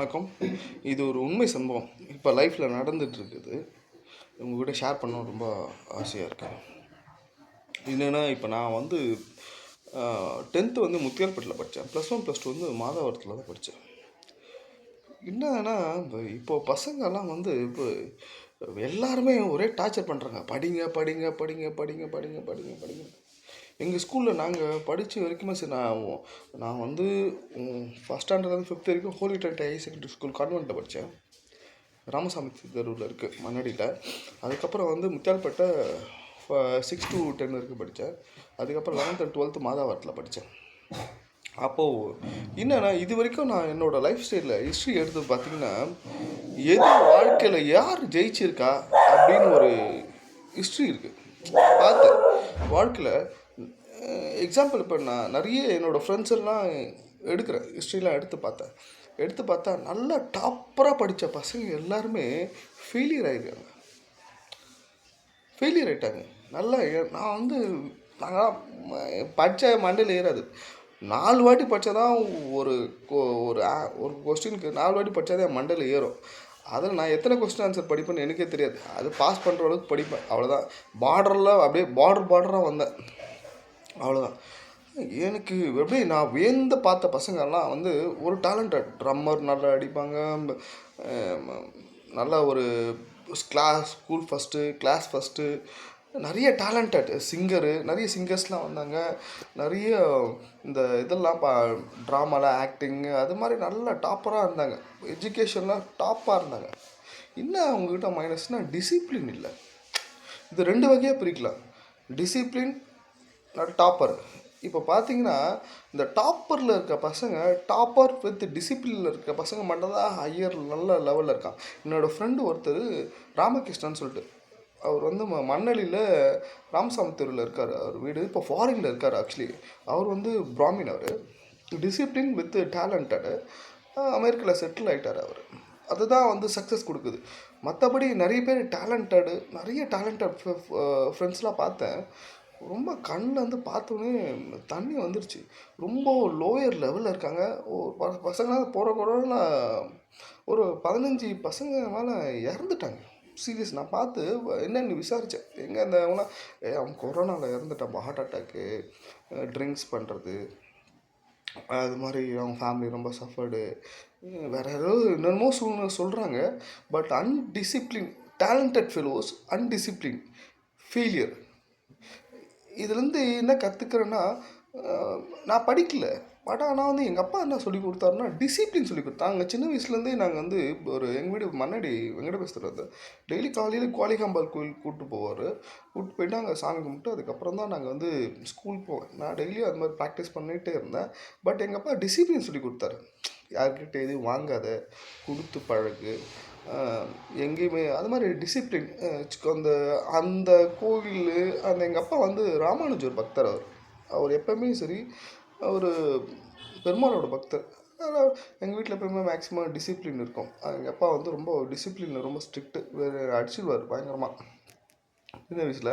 வணக்கம். இது ஒரு உண்மை சம்பவம். இப்போ லைஃப்பில் நடந்துகிட்ருக்குது உங்ககிட்ட ஷேர் பண்ண ரொம்ப ஆசையாக இருக்குது என்னென்னா இப்போ நான் வந்து டென்த்து வந்து முத்தியால்பேட்டில் படித்தேன் ப்ளஸ் ஒன் ப்ளஸ் டூ வந்து மாதவரத்தில் தான் படித்தேன் என்னன்னா இப்போ பசங்கள்லாம் பசங்கெல்லாம் வந்து இப்போ எல்லாருமே ஒரே டார்ச்சர் பண்ணுறாங்க படிங்க படிங்க படிங்க படிங்க படிங்க படிங்க படிங்க. எங்கள் ஸ்கூலில் நாங்கள் படித்த வரைக்குமே சரி நான் நான் வந்து ஃபஸ்ட் ஸ்டாண்டர்ட்லேருந்து ஃபிஃப்த் வரைக்கும் holy tent higher secondary school கான்வெண்ட்டில் படித்தேன் ராமசாமி தெருவில் இருக்குது மண்ணடியில் அதுக்கப்புறம் வந்து முத்தியால்பேட்டை சிக்ஸ் டு டென் வரைக்கும் படித்தேன் அதுக்கப்புறம் லெவன்த் அண்ட் டுவெல்த்து மாதாவரத்தில் படித்தேன் அப்போது என்னென்னா இது வரைக்கும் நான் என்னோடய லைஃப் ஸ்டைலில் ஹிஸ்ட்ரி எடுத்து பார்த்தீங்கன்னா எது வாழ்க்கையில் யார் ஜெயிச்சிருக்கா அப்படின்னு ஒரு ஹிஸ்ட்ரி இருக்குது பார்த்தேன் வாழ்க்கையில் எக்ஸாம்பிள் இப்போ நான் நிறைய என்னோடய ஃப்ரெண்ட்ஸ் எல்லாம் எடுக்கிறேன். ஹிஸ்ட்ரிலாம் எடுத்து பார்த்தேன். எடுத்து பார்த்தா நல்லா டாப்பராக படித்த பசங்க எல்லாருமே ஃபெயிலியர் ஆகிருக்காங்க ஃபெயிலியர் ஆகிட்டாங்க நல்லா நான் வந்து நான் படித்த மண்டையில் ஏறாது. நாலு வாட்டி படித்தா தான் ஒரு கொ- ஒரு ஒரு கொஸ்டினுக்கு நாலு வாட்டி படித்தாதான் என் மண்டையில் ஏறும். அதில் நான் எத்தனை கொஸ்டின் ஆன்சர் படிப்பேன்னு எனக்கே தெரியாது. அது பாஸ் பண்ணுற அளவுக்கு படிப்பேன். அவ்வளோதான் பார்டரில் அப்படியே பார்டர் பார்டராக வந்தேன். அவ்வளோதான் எனக்கு எப்படி நான் வியந்து பார்த்த பசங்கள்லாம் வந்து ஒரு டேலண்டட் ட்ரம்மர் நல்லா அடிப்பாங்க நல்லா ஒரு class school first class first நிறைய டேலண்டட் சிங்கரு நிறைய சிங்கர்ஸ்லாம் வந்தாங்க. நிறைய இந்த இதெல்லாம் பா ட்ராமாவில் ஆக்டிங்கு அது மாதிரி நல்லா டாப்பராக இருந்தாங்க. எஜுகேஷன்லாம் டாப்பாக இருந்தாங்க. என்ன அவங்கக்கிட்ட மைனஸ்னால் டிசிப்ளின் இல்லை. இது ரெண்டு வகையாக பிரிக்கலாம். Discipline topper. இப்போ பார்த்தீங்கன்னா இந்த டாப்பரில் இருக்க பசங்க டாப்பர் வித் டிசிப்ளினில் இருக்க பசங்க மட்டும்தான் ஹையர் நல்ல லெவலில் இருக்கான். என்னோடய ஃப்ரெண்டு ஒருத்தர் ராமகிருஷ்ணன் சொல்லிட்டு அவர் வந்து ம மண்ணலியில் ராமசாமி தெருவில் இருக்கார். அவர் வீடு இப்போ ஃபாரினில் இருக்கார் ஆக்சுவலி அவர் வந்து பிராமின் அவர். Discipline with talented. அமெரிக்காவில் செட்டில் ஆகிட்டார் அவர். அதுதான் வந்து சக்ஸஸ் கொடுக்குது. மற்றபடி நிறைய பேர் டேலண்டடு நிறைய டேலண்டட் ஃப்ரெண்ட்ஸ்லாம் பார்த்தேன். ரொம்ப கண்ணில் வந்து பார்த்தோன்னே தண்ணி வந்துருச்சு. ரொம்ப லோயர் லெவலில் இருக்காங்க. ஒரு ப- பசங்களாம் போகிற கூட ஒரு பதினஞ்சு பசங்க மேலே இறந்துட்டாங்க. சீரியஸ் நான் பார்த்து என்னென்னு விசாரித்தேன் எங்கே அந்த ஏ அவன் கொரோனாவில் இறந்துட்டான். ஹார்ட் அட்டாக்கு ட்ரிங்க்ஸ் பண்ணுறது அது மாதிரி அவங்க ஃபேமிலி ரொம்ப சஃபர்டு வேறு ஏதோ என்னென்னமோ சொல் சொல்கிறாங்க but undiscipline talented fellows undiscipline failure இதுலேருந்து என்ன கற்றுக்கிறேன்னா நான் படிக்கல. பட் ஆனால் வந்து எங்கள் அப்பா என்ன சொல்லி கொடுத்தாருன்னா டிசிப்ளின் சொல்லி கொடுத்தாங்க சின்ன வயசுலேருந்தே நாங்கள் வந்து ஒரு எங்கள் வீடு மண்ணடி வெங்கடபேஸ்வரர் டெய்லி காலையில் குவாலிகாம்பால் கோயில் கூப்பிட்டு போவார். கூப்பிட்டு போயிட்டு அங்கே சாமி கும்பிட்டு அதுக்கப்புறம் தான் நாங்கள் வந்து ஸ்கூல் போவேன். நான் டெய்லியும் அது மாதிரி ப்ராக்டிஸ் பண்ணிகிட்டே இருந்தேன். பட் எங்கள் அப்பா டிசிப்ளின் சொல்லி கொடுத்தாரு. யார்கிட்ட எதுவும் வாங்காத. கொடுத்து பழகு. எங்கேயுமே அது மாதிரி டிசிப்ளின் அந்த அந்த கோவில் அந்த எங்கள் அப்பா வந்து ராமானுஜர் பக்தர் அவர். அவர் எப்பவுமே சரி அவர் பெருமாளோட பக்தர். ஆனால் எங்கள் வீட்டில் எப்பவுமே மேக்ஸிமம் டிசிப்ளின் இருக்கும். எங்கள் அப்பா வந்து ரொம்ப டிசிப்ளினில் ரொம்ப ஸ்ட்ரிக்ட்டு வேறு அடிச்சிடுவார் பயங்கரமாக சின்ன வயசில்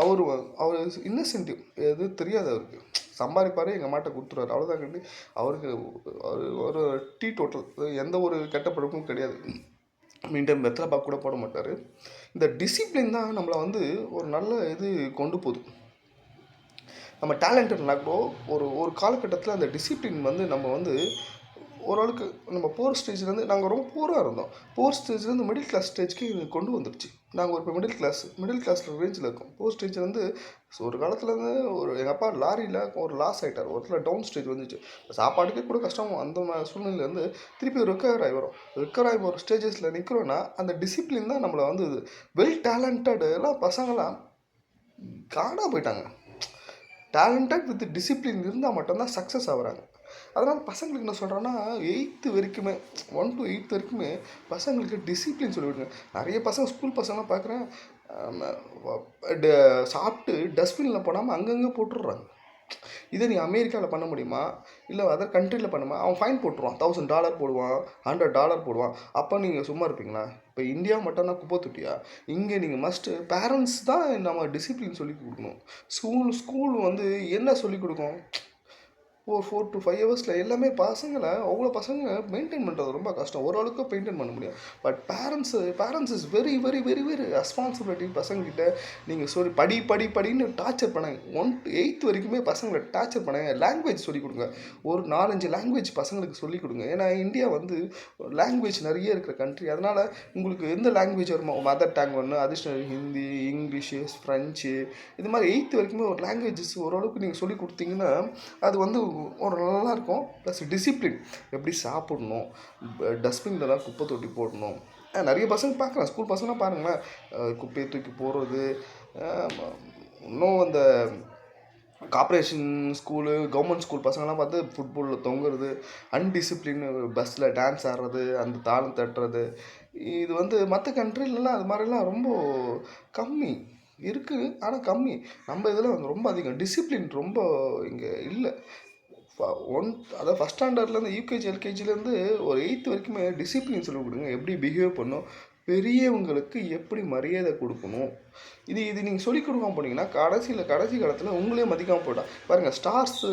அவர் அவர் இன்னசென்டிவ் எது தெரியாது அவருக்கு. சம்பாதிப்பார் எங்கள் மாட்டை கொடுத்துருவாரு. அவ்வளோதான் கண்டி அவருக்கு ஒரு ஒரு டீ டோட்டல் எந்த ஒரு கெட்ட பழக்கமும் கிடையாது. மீண்டும் வெத்தலை கூட போட மாட்டார். இந்த டிசிப்ளின் தான் நம்மளை வந்து ஒரு நல்ல இது கொண்டு போதும் நம்ம டேலண்டட்னா கூட ஒரு ஒரு காலகட்டத்தில் அந்த டிசிப்ளின் வந்து நம்ம வந்து ஓரளவுக்கு நம்ம போர் ஸ்டேஜ்லேருந்து நாங்கள் ரொம்ப பூராக இருந்தோம். போர் ஸ்டேஜ்லேருந்து மிடில் கிளாஸ் ஸ்டேஜ்க்கு இது கொண்டு வந்துடுச்சு நாங்கள் ஒரு இப்போ மிடில் கிளாஸ் மிடில் கிளாஸில் ரேஞ்சில் இருக்கோம். போர் ஸ்டேஜ்லேருந்து ஸோ ஒரு காலத்துலேருந்து ஒரு எங்கள் அப்பா லாரியில் ஒரு லாஸ் ஆகிட்டார் ஒரு இடத்துல டவுன் ஸ்டேஜ் வந்துச்சு. சாப்பாட்டுக்கே கூட கஷ்டம். அந்த சூழ்நிலையிலேருந்து திருப்பி ரிக்கவர் ஆகி வரும். ரிக்கவர் ஆகி ஒரு ஸ்டேஜஸில் நிற்கிறோன்னா அந்த டிசிப்ளின் தான் நம்மளை வந்து வெல் டேலண்டட் எல்லாம் பசங்களாம் காணாம போயிட்டாங்க. டேலண்டட் வித் டிசிப்ளின் இருந்தால் மட்டும்தான் சக்ஸஸ் ஆகுறாங்க. அதனால் பசங்களுக்கு என்ன சொல்கிறேன்னா எயித்து வரைக்குமே ஒன் டு எயித் வரைக்குமே பசங்களுக்கு டிசிப்ளின் சொல்லிவிடுங்க நிறைய பசங்க ஸ்கூல் பசங்களாம் பார்க்குறேன் சாப்பிட்டு டஸ்ட்பினில் போடாமல் அங்கங்கே போட்டுடுறாங்க. இதை நீ அமெரிக்காவில் பண்ண முடியுமா? இல்லை அதர் கண்ட்ரியில் பண்ணுமா? அவன் ஃபைன் போட்டுருவான். தௌசண்ட் டாலர் போடுவான் ஹண்ட்ரட் டாலர் போடுவான். அப்போ நீங்கள் சும்மா இருப்பீங்களா? இப்போ இந்தியா மட்டும்னா குப்பை தொட்டியா? இங்கே நீங்கள் மஸ்ட்டு பேரண்ட்ஸ் தான் நம்ம டிசிப்ளின் சொல்லி கொடுக்கணும். ஸ்கூல் ஸ்கூல் வந்து என்ன சொல்லிக் கொடுக்கும்? ஒரு ஃபோர் டு ஃபைவ் ஹவர்ஸில் எல்லாமே பசங்களை அவ்வளோ பசங்க மெயின்டைன் பண்ணுறது ரொம்ப கஷ்டம். ஓரளவுக்கு மெயின்டைன் பண்ண முடியும் but parents parents is very very very very responsibility பசங்கக்கிட்ட நீங்கள் சொல்லி படி படி படின்னு டார்ச்சர் பண்ணாங்க. ஒன் எயித் வரைக்குமே பசங்களை டார்ச்சர் பண்ணாங்க. லாங்குவேஜ் சொல்லிக் கொடுங்க. ஒரு நாலஞ்சு லாங்குவேஜ் பசங்களுக்கு சொல்லிக் கொடுங்க. ஏன்னா இந்தியா வந்து லாங்குவேஜ் நிறைய இருக்கிற கண்ட்ரி அதனால் உங்களுக்கு எந்த லாங்குவேஜ் வருமோ மதர் டங் ஒன்று அடிஷ்னல் ஹிந்தி இங்கிலீஷு ஃப்ரெஞ்சு இது மாதிரி எயித்து வரைக்குமே ஒரு லாங்குவேஜஸ் ஓரளவுக்கு நீங்கள் சொல்லி கொடுத்தீங்கன்னா அது வந்து ஒரு நல்லாயிருக்கும் ப்ளஸ் டிசிப்ளின் எப்படி சாப்பிடணும்? டஸ்ட்பின்லாம் குப்பை தொட்டி போடணும். நிறைய பசங்க பார்க்குறேன் ஸ்கூல் பசங்களாம் பாருங்களேன். குப்பையை தூக்கி போடுறது இன்னும் அந்த கார்பரேஷன் ஸ்கூலு கவர்மெண்ட் ஸ்கூல் பசங்களாம் பார்த்து ஃபுட்பாலில் தொங்குறது அன்டிசிப்ளின் பஸ்ஸில் டான்ஸ் ஆடுறது அந்த தாளம் தட்டுறது. இது வந்து மற்ற கண்ட்ரிலலாம் அது மாதிரிலாம் ரொம்ப கம்மி. இருக்குது ஆனால் கம்மி. நம்ம இதில் வந்து ரொம்ப அதிகம். டிசிப்ளின் ரொம்ப இங்கே இல்லை. ஒன் அதாவது ஃபஸ்ட் ஸ்டாண்டர்ட்லேருந்து யூகேஜி எல்கேஜிலேருந்து ஒரு எயித்து வரைக்குமே டிசிப்ளின் சொல்லிக் கொடுங்க. எப்படி பிஹேவ் பண்ணும் பெரியவங்களுக்கு எப்படி மரியாதை கொடுக்கணும்? இது இது நீங்கள் சொல்லிக் கொடுக்காம போனீங்கன்னா கடைசியில் கடைசி காலத்தில் உங்களே மதிக்காமல் போயிட்டான் பாருங்கள் ஸ்டார்ஸு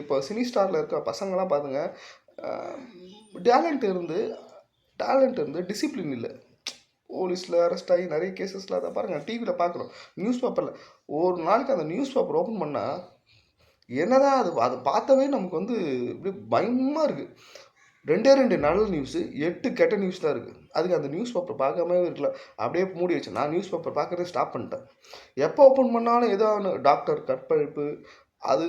இப்போ சினி ஸ்டாரில் இருக்க பசங்களாம் பாருங்க டேலண்ட் இருந்து டேலண்ட் இருந்து டிசிப்ளின் இல்லை. போலீஸில் அரெஸ்ட் ஆகி நிறைய கேசஸ்லாம் அதை பாருங்கள் டிவியில் பார்க்குறோம் நியூஸ் பேப்பரில் ஒரு நாளைக்கு அந்த நியூஸ் பேப்பர் ஓப்பன் பண்ணால் என்னதான் அது அதை பார்த்தாவே நமக்கு வந்து இப்படி பயமாக இருக்குது ரெண்டே ரெண்டு நல்ல நியூஸு எட்டு கெட்ட நியூஸ் தான் இருக்குது அதுக்கு அந்த நியூஸ் பேப்பர் பார்க்காமவே இருக்கலாம் அப்படியே மூடி வச்சேன். நான் நியூஸ் பேப்பர் பார்க்குறதே ஸ்டாப் பண்ணிட்டேன். எப்போ ஓப்பன் பண்ணாலும் ஏதோ ஒன்று டாக்டர் கற்பழிப்பு அது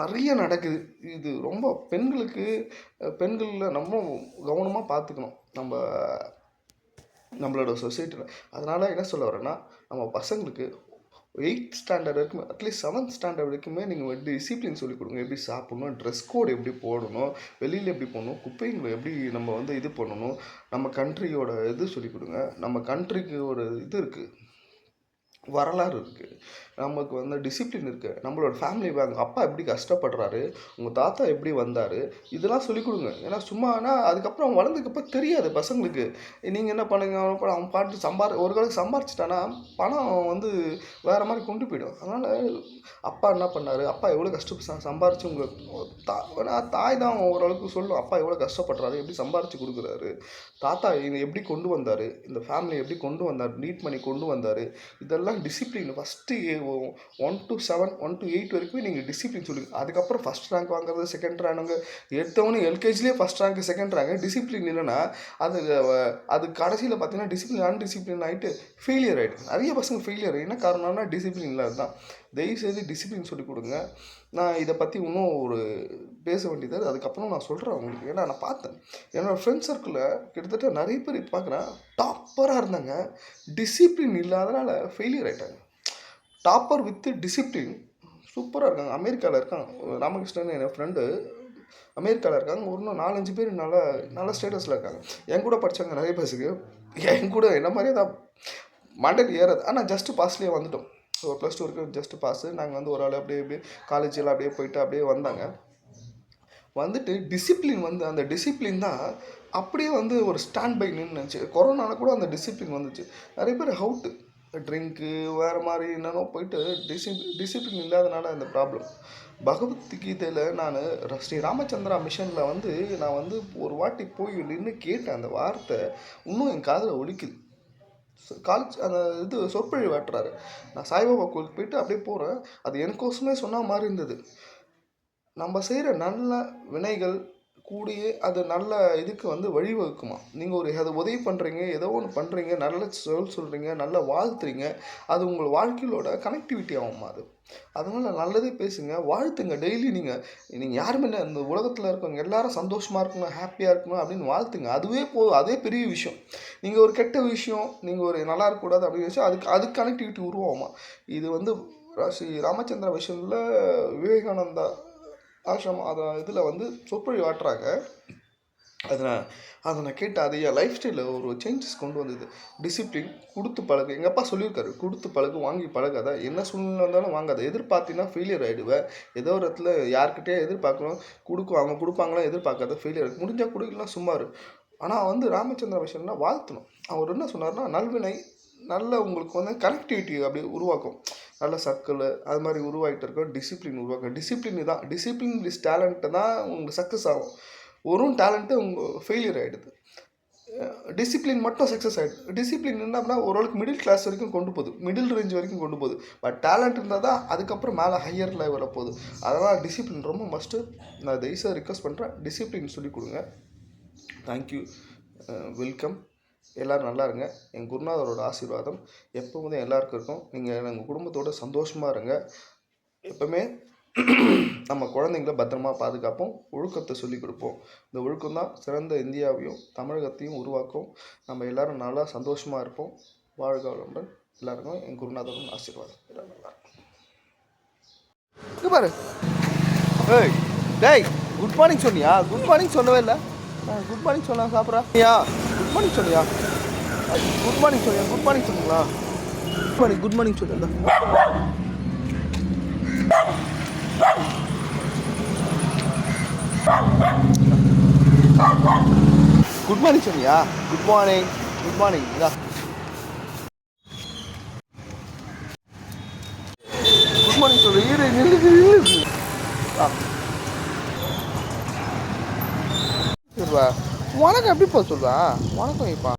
நிறைய நடக்குது. இது ரொம்ப பெண்களுக்கு பெண்களில் நம்ம கவனமாக பார்த்துக்கணும். நம்ம நம்மளோட சொசைட்டியில் அதனால் என்ன சொல்ல வரேன்னா நம்ம பசங்களுக்கு எயித் ஸ்டாண்டர்ட் வரைக்கும் அட்லீஸ்ட் செவன்த் ஸ்டாண்டர்ட் வரைக்குமே நீங்கள் வந்து டிசிப்ளின் சொல்லிக் கொடுங்க. எப்படி சாப்பிடணும் ட்ரெஸ் கோட் எப்படி போடணும் வெளியில் எப்படி போடணும் குப்பைங்களை எப்படி நம்ம வந்து இது பண்ணணும் நம்ம கண்ட்ரியோட இது சொல்லிக் கொடுங்க. நம்ம கண்ட்ரிக்கு ஒரு இது இருக்குது வரலாறு இருக்குது நமக்கு வந்து டிசிப்ளின் இருக்குது நம்மளோட ஃபேமிலி பேங்க் அப்பா எப்படி கஷ்டப்படுறாரு உங்கள் தாத்தா எப்படி வந்தார் இதெல்லாம் சொல்லிக் கொடுங்க. ஏன்னா சும்மா ஆனால் அதுக்கப்புறம் அவன் வளர்ந்ததுக்கப்புறம் தெரியாது பசங்களுக்கு. நீங்கள் என்ன பண்ணுங்க? அவன் அவன் பாட்டு சம்பார் ஒரு காலத்துக்கு சம்பாரிச்சிட்டானா பணம் வந்து வேறு மாதிரி கொண்டு போயிடும். அதனால் அப்பா என்ன பண்ணார்? அப்பா எவ்வளோ கஷ்டப்பட்டு ச- சம்பாரிச்சு உங்கள் தா ஏன்னா தாய் தான் ஓரளவுக்கு சொல்லும். அப்பா எவ்வளோ கஷ்டப்படுறாரு எப்படி சம்பாரிச்சு கொடுக்குறாரு தாத்தா இதை எப்படி கொண்டு வந்தார் இந்த ஃபேமிலி எப்படி கொண்டு வந்தார் நீட் பண்ணி கொண்டு வந்தார் இதெல்லாம் discipline first one two seven one two eight வரைக்கும் நீங்கள் டிசிப்ளின் சொல்லுங்க. அதுக்கப்புறம் ஃபஸ்ட் ரேங்க் வாங்குறது செகண்ட் ரேங்க் எடுத்தவொன்னே எல்கேஜிலே first rank second rank discipline இல்லைன்னா அது அது கடைசியில் பார்த்தீங்கன்னா டிசிப்ளின் அன்டிசிப்ளின் ஆகிட்டு ஃபெயிலியர் ஆகிட்டு நிறைய பசங்க ஃபெயிலியர் என்ன காரணம்னா டிசிப்ளின் இல்லாத தான் தயவுசெய்து டிசிப்ளின் சொல்லிக் கொடுங்க. நான் இதை பற்றி இன்னும் ஒரு பேச வேண்டியது அதுக்கப்புறம் நான் சொல்கிறேன் உங்களுக்கு. ஏன்னா நான் பார்த்தேன். என்னோடய ஃப்ரெண்ட்ஸ் சர்க்கிளில் கிட்டத்தட்ட நிறைய பேர் பார்க்குறேன் டாப்பராக இருந்தாங்க. டிசிப்ளின் இல்லாதனால ஃபெயிலியர் ஆகிட்டாங்க டாப்பர் வித்து டிசிப்ளின் சூப்பராக இருக்காங்க. அமெரிக்காவில் இருக்காங்க. ராமகிருஷ்ணன் என் ஃப்ரெண்டு அமெரிக்காவில் இருக்காங்க. ஒரு இன்னும் நாலஞ்சு பேர் நல்ல நல்ல ஸ்டேட்டஸில் இருக்காங்க. என் கூட படித்தாங்க நிறைய பேசுக்கு என் கூட என்ன மாதிரியே தான் மண்டல் ஏறாது. ஆனால் ஜஸ்ட்டு பாஸ்லேயே வந்துட்டோம். ஸோ ப்ளஸ் டூ வரைக்கும் ஜஸ்ட்டு பாஸு நாங்கள் வந்து ஒரு ஆள் அப்படியே அப்படியே காலேஜில் அப்படியே போயிட்டு அப்படியே வந்தாங்க. வந்துட்டு டிசிப்ளின் வந்து அந்த டிசிப்ளின் தான் அப்படியே வந்து ஒரு ஸ்டாண்ட் பை நின்றுச்சு கொரோனாவில் கூட அந்த டிசிப்ளின் வந்துச்சு. நிறைய பேர் ஹவுட்டு ட்ரிங்க்கு வேறு மாதிரி என்னென்னோ போயிட்டு டிசிப் டிசிப்ளின் இல்லாதனால அந்த ப்ராப்ளம் பகவத்கீதையில் நான் ஸ்ரீ ராமச்சந்திரா மிஷனில் வந்து நான் வந்து ஒரு வாட்டி போய் நின்று கேட்டேன் அந்த வார்த்தை இன்னும் என் காதில் ஒழிக்குது காலேஜ் அந்த இது சொற்பொழிவு வாட்டுறாரு நான் சாய்பாபா கோயிலுக்கு போயிட்டு அப்படியே போகிறேன் அது எனக்கோசமே சொன்ன மாதிரி இருந்தது. நம்ம செய்கிற நல்ல வினைகள் கூடியே அது நல்ல இதுக்கு வந்து வழிவகுக்குமா? நீங்கள் ஒரு அதை உதவி பண்ணுறீங்க ஏதோ ஒன்று பண்ணுறீங்க நல்ல சொல் சொல்கிறீங்க நல்ல வாழ்த்துறீங்க அது உங்கள் வாழ்க்கையிலோட கனெக்டிவிட்டி ஆகுமா அது? அதனால் நல்லதே பேசுங்க வாழ்த்துங்க டெய்லி நீங்கள் நீங்கள் யாருமே இந்த உலகத்தில் இருக்கவங்க எல்லாரும் சந்தோஷமாக இருக்கணும் ஹாப்பியாக இருக்கணும் அப்படின்னு வாழ்த்துங்க. அதுவே போ அதே பெரிய விஷயம். நீங்கள் ஒரு கெட்ட விஷயம் நீங்கள் ஒரு நல்லா இருக்கக்கூடாது அப்படின்னு விஷயம் அதுக்கு அதுக்கு கனெக்டிவிட்டி உருவாகுமா? இது வந்து ஸ்ரீ ராமச்சந்திர விஷயத்தில் விவேகானந்தா ஆசிரமம் அதை இதில் வந்து சொற்பொழி வாட்டுறாங்க அதை நான் அதை நான் கேட்டு அது என் லைஃப் ஸ்டைலில் ஒரு சேஞ்சஸ் கொண்டு வந்தது. டிசிப்ளின் கொடுத்து பழகு. எங்கள் அப்பா சொல்லியிருக்காரு கொடுத்து பழகு வாங்கி பழகாத. என்ன சூழ்நிலை இருந்தாலும் வாங்காத. எதிர்பார்த்தீங்கன்னா ஃபெயிலியர் ஆகிடுவேன் ஏதோ ஒரு இடத்துல யார்கிட்டயே எதிர்பார்க்கணும். கொடுக்கும் அவங்க கொடுப்பாங்களா எதிர்பார்க்காத ஃபெயிலியர் முடிஞ்சால் கொடுக்கலாம் சும்மா இரு. ஆனால் வந்து ராமச்சந்திர விஷயம்னா வாழ்த்தணும். அவர் என்ன சொன்னார்னா நல்வினை நல்ல உங்களுக்கு வந்து கனெக்டிவிட்டி அப்படியே உருவாக்கும். நல்ல சர்க்கிள் அது மாதிரி உருவாகிட்டு இருக்கும் டிசிப்ளின் உருவாக்கும். டிசிப்ளின் தான். டிசிப்ளின் இஸ் டேலண்ட்டு தான் உங்களுக்கு சக்ஸஸ் ஆகும். ஒரு டேலண்ட்டு உங்கள் ஃபெயிலியர் ஆகிடுது டிசிப்ளின் மட்டும் சக்ஸஸ் ஆகிடுது டிசிப்ளின் என்ன அப்படின்னா ஓரளவுக்கு மிடில் கிளாஸ் வரைக்கும் கொண்டு போகுது. மிடில் ரேஞ்ச் வரைக்கும் கொண்டு போகுது. பட் டேலண்ட் இருந்தால் தான் அதுக்கப்புறம் மேலே ஹையர் லெவலில் போகுது. அதனால் டிசிப்ளின் ரொம்ப மஸ்ட்டு நான் தயவுசாக ரிக்வஸ்ட் பண்ணுறேன் டிசிப்ளின் சொல்லிக் கொடுங்க. தேங்க்யூ வெல்கம் எல்லோரும் நல்லா இருங்க. எங்கள் குருநாதரோட ஆசீர்வாதம் எப்போதும் எல்லாருக்கும் இருக்கும். நீங்கள் எங்கள் குடும்பத்தோட சந்தோஷமாக இருங்க. எப்பவுமே நம்ம குழந்தைங்கள பத்திரமா பாதுகாப்போம். ஒழுக்கத்தை சொல்லிக் கொடுப்போம். இந்த ஒழுக்கம் தான் சிறந்த இந்தியாவையும் தமிழகத்தையும் உருவாக்கும். நம்ம எல்லாரும் நல்லா சந்தோஷமாக இருப்போம். வாழ்க வளமுடன் எல்லாருக்கும் என் குருநாதரும் ஆசீர்வாதம். எல்லாம் நல்லா இருக்கும் பாரு. ஏய் டேய் குட் மார்னிங் சொன்னியா? குட் மார்னிங் சொல்லவே இல்லை. குட் மார்னிங் சொல்லலாம் சாப்பிட்றா? குட் மார்னிங் சொன்னியா குட் மார்னிங் சொல்லியா குட் மார்னிங் சொல்லுங்களா? குட் மார்னிங் குட் மார்னிங் சொல்லியிருந்தா குட் மார்னிங் சொன்னியா குட் மார்னிங் குட் மார்னிங் இதா குட் மார்னிங் சொல்லு இரு நில்லு நில்லு ஆ. சரிப்பா வணக்கம் எப்படிப்பா சொல்லுவா வணக்கம் ஐப்பா